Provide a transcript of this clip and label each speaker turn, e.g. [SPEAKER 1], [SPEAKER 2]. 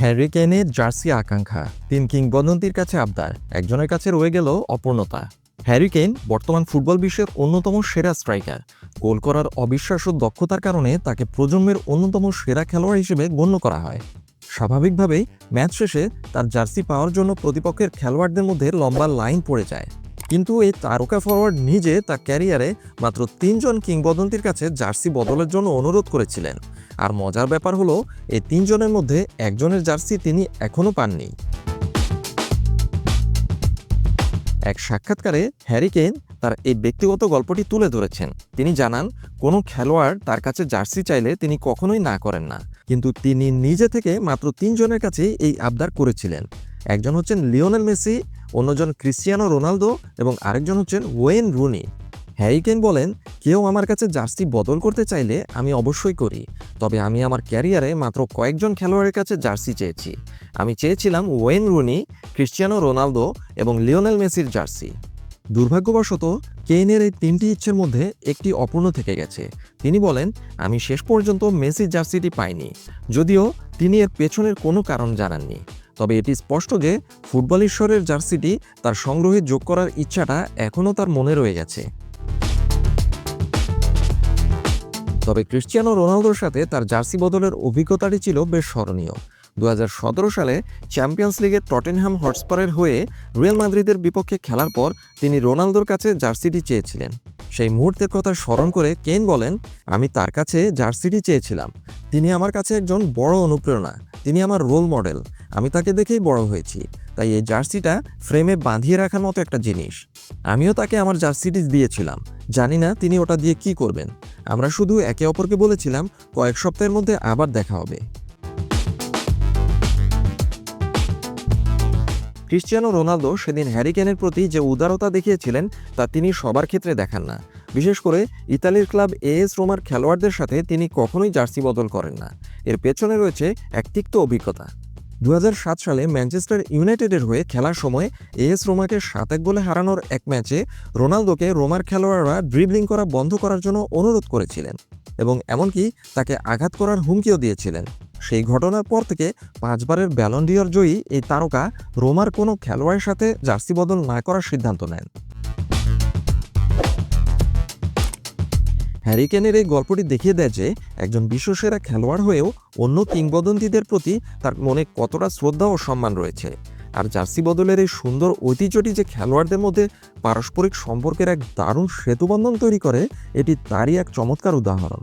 [SPEAKER 1] Harry কেনের jersey আকাঙ্ক্ষা। তিন কিংবদন্তির কাছে আবদার। একজনের কাছে রয়ে গেল অপূর্ণতা। হ্যারি কেন বর্তমান ফুটবল বিশ্বের অন্যতম সেরা স্ট্রাইকার। গোল করার অবিশ্বাস্য দক্ষতার কারণে তাকে প্রজন্মের অন্যতম সেরা খেলোয়াড় হিসেবে গণ্য করা হয়। স্বাভাবিকভাবেই ম্যাচ শেষে তার জার্সি পাওয়ার জন্য প্রতিপক্ষের খেলোয়াড়দের মধ্যে লম্বা লাইন পড়ে যায়। কিন্তু এই তারকা ফরওয়ার্ড নিজে তার ক্যারিয়ারে মাত্র তিনজন কিংবদন্তির কাছে জার্সি বদলের জন্য অনুরোধ করেছিলেন। আর মজার ব্যাপার হলো, এই তিনজনের মধ্যে একজনের জার্সি তিনি এখনও পাননি। এক সাক্ষাৎকারে হ্যারি কেন তার এই ব্যক্তিগত গল্পটি তুলে ধরেছেন। তিনি জানান, কোনো খেলোয়াড় তার কাছে জার্সি চাইলে তিনি কখনোই না করেন না। কিন্তু তিনি নিজে থেকে মাত্র তিনজনের কাছে এই আবদার করেছিলেন। একজন হচ্ছেন লিওনেল মেসি, অন্যজন ক্রিস্টিয়ানো রোনালদো এবং আরেকজন হচ্ছেন ওয়েন রুনি। হ্যারিকেন বলেন কেউ আমার কাছে জার্সি বদল করতে চাইলে আমি অবশ্যই করি, তবে আমি আমার ক্যারিয়ারে মাত্র কয়েকজন খেলোয়াড়ের কাছে জার্সি চেয়েছি। আমি চেয়েছিলাম ওয়েন রুনি ক্রিস্টিয়ানো রোনালদো এবং লিওনেল মেসির জার্সি। দুর্ভাগ্যবশত, কেইনের এই তিনটি ইচ্ছের মধ্যে একটি অপূর্ণ থেকে গেছে। তিনি বলেন, আমি শেষ পর্যন্ত মেসির জার্সিটি পাইনি, যদিও তিনি এর পেছনের কোনো কারণ জানাননি। তবে এটি স্পষ্ট যে, ফুটবল ঈশ্বরের জার্সিটি তার সংগ্রহে যোগ করার ইচ্ছাটা এখনও তার মনে রয়ে গেছে। তবে ক্রিশ্চিয়ানো রোনালদোর সাথে তার জার্সি বদলের অভিজ্ঞতাটি ছিল বেশ স্মরণীয়। দু হাজার সতেরো সালে চ্যাম্পিয়ন্স লিগে টটেনহ্যাম হটস্পারের হয়ে রিয়াল মাদ্রিদের বিপক্ষে খেলার পর তিনি রোনালদোর কাছে জার্সিটি চেয়েছিলেন। সেই মুহূর্তের কথা স্মরণ করে কেন বলেন, আমি তার কাছে জার্সিটি চেয়েছিলাম। তিনি আমার কাছে একজন বড় অনুপ্রেরণা। তিনি আমার রোল মডেল। আমি তাকে দেখেই বড় হয়েছি। তাই এই জার্সিটা ফ্রেমে বাঁধিয়ে রাখার মতো একটা জিনিস। আমিও তাকে আমার জার্সিটি দিয়েছিলাম। জানি না তিনি ওটা দিয়ে কি করবেন। আমরা শুধু একে অপরকে বলেছিলাম, কয়েক সপ্তাহের মধ্যে আবার দেখা হবে। ক্রিশ্চিয়ানো রোনালদো সেদিন হ্যারিকেনের প্রতি যে উদারতা দেখিয়েছিলেন, তা তিনি সবার ক্ষেত্রে দেখান না। বিশেষ করে ইতালির ক্লাব এএস রোমার খেলোয়াড়দের সাথে তিনি কখনোই জার্সি বদল করেন না। এর পেছনে রয়েছে এক তিক্ত অভিজ্ঞতা। দু হাজার সাত সালে ম্যানচেস্টার ইউনাইটেডের হয়ে খেলার সময় এএস রোমাকে সাত এক গোলে হারানোর এক ম্যাচে রোনালদোকে রোমার খেলোয়াড়রা ড্রিবলিং করা বন্ধ করার জন্য অনুরোধ করেছিলেন এবং এমনকি তাকে আঘাত করার হুমকিও দিয়েছিলেন। সেই ঘটনার পর থেকে পাঁচবারের ব্যালন্ডিয়র জয়ী এই তারকা রোমার কোনো খেলোয়াড়ের সাথে জার্সি বদল না করার সিদ্ধান্ত নেন। হ্যারিকেনের এই গল্পটি দেখিয়ে দেয় যে একজন বিশ্বসেরা খেলোয়াড় হয়েও অন্য কিংবদন্তিদের প্রতি তার মনে কতটা শ্রদ্ধা ও সম্মান রয়েছে। আর জার্সি বদলের এই সুন্দর ঐতিহ্যটি যে খেলোয়াড়দের মধ্যে পারস্পরিক সম্পর্কের এক দারুণ সেতুবন্ধন তৈরি করে, এটি তারই এক চমৎকার উদাহরণ।